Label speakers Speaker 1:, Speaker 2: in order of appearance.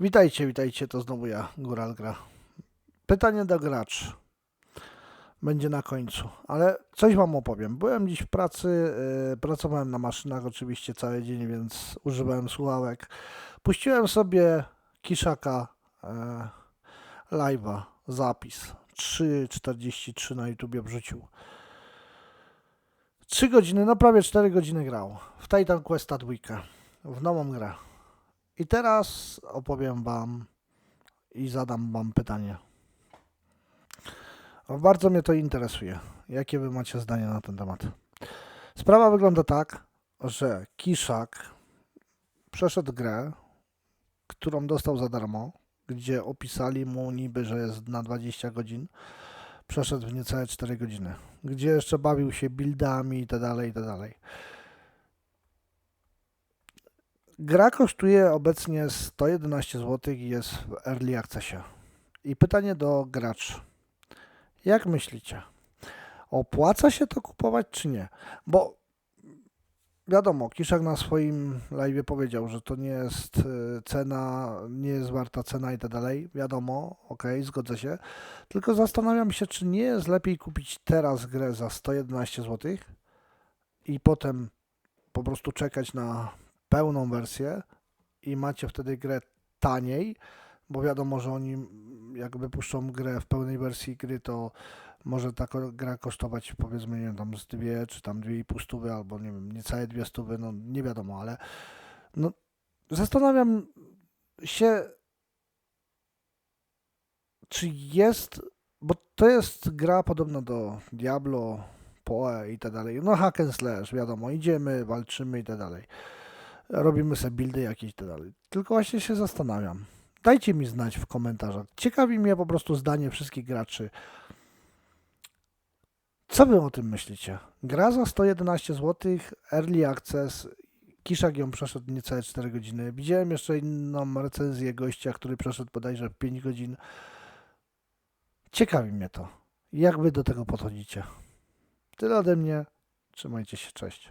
Speaker 1: Witajcie, witajcie, to znowu ja, Góral Gra. Pytanie do graczy. Będzie na końcu, ale coś wam opowiem. Byłem dziś w pracy, yy, pracowałem na maszynach oczywiście cały dzień, więc używałem słuchawek. Puściłem sobie Kiszaka yy, live'a, zapis. 3.43 na YouTubie wrzucił. 3 godziny, no prawie 4 godziny grał. W Titan Questa 2. W nową grę. I teraz opowiem Wam i zadam Wam pytanie. Bardzo mnie to interesuje. Jakie Wy macie zdanie na ten temat? Sprawa wygląda tak, że Kiszak przeszedł grę, którą dostał za darmo, gdzie opisali mu niby, że jest na 20 godzin. Przeszedł w niecałe 4 godziny, gdzie jeszcze bawił się buildami i tak dalej, i tak dalej. Gra kosztuje obecnie 111 zł i jest w Early Accessie. I pytanie do graczy. Jak myślicie? Opłaca się to kupować czy nie? Bo wiadomo, Kiszak na swoim live powiedział, że to nie jest y, cena, nie jest warta cena i tak dalej. Wiadomo, okej, zgodzę się. Tylko zastanawiam się, czy nie jest lepiej kupić teraz grę za 111 zł i potem po prostu czekać na pełną wersję i macie wtedy grę taniej, bo wiadomo, że oni mm, jak wypuszczą grę w pełnej wersji gry, to może ta gra kosztować powiedzmy, nie wiem, tam z dwie, czy tam dwie i pół stówy, albo nie wiem, niecałe dwie stówy, no nie wiadomo, ale no zastanawiam się, czy jest, bo to jest gra podobna do Diablo, Poe i tak dalej, no hack and slash, wiadomo, idziemy, walczymy i tak dalej robimy sobie buildy jakieś i tak dalej. Tylko właśnie się zastanawiam. Dajcie mi znać w komentarzach. Ciekawi mnie po prostu zdanie wszystkich graczy. Co wy o tym myślicie? Gra za 111 zł, Early Access, Kiszak ją przeszedł niecałe 4 godziny. Widziałem jeszcze inną recenzję gościa, który przeszedł bodajże 5 godzin. Ciekawi mnie to. Jak wy do tego podchodzicie? Tyle ode mnie. Trzymajcie się, cześć.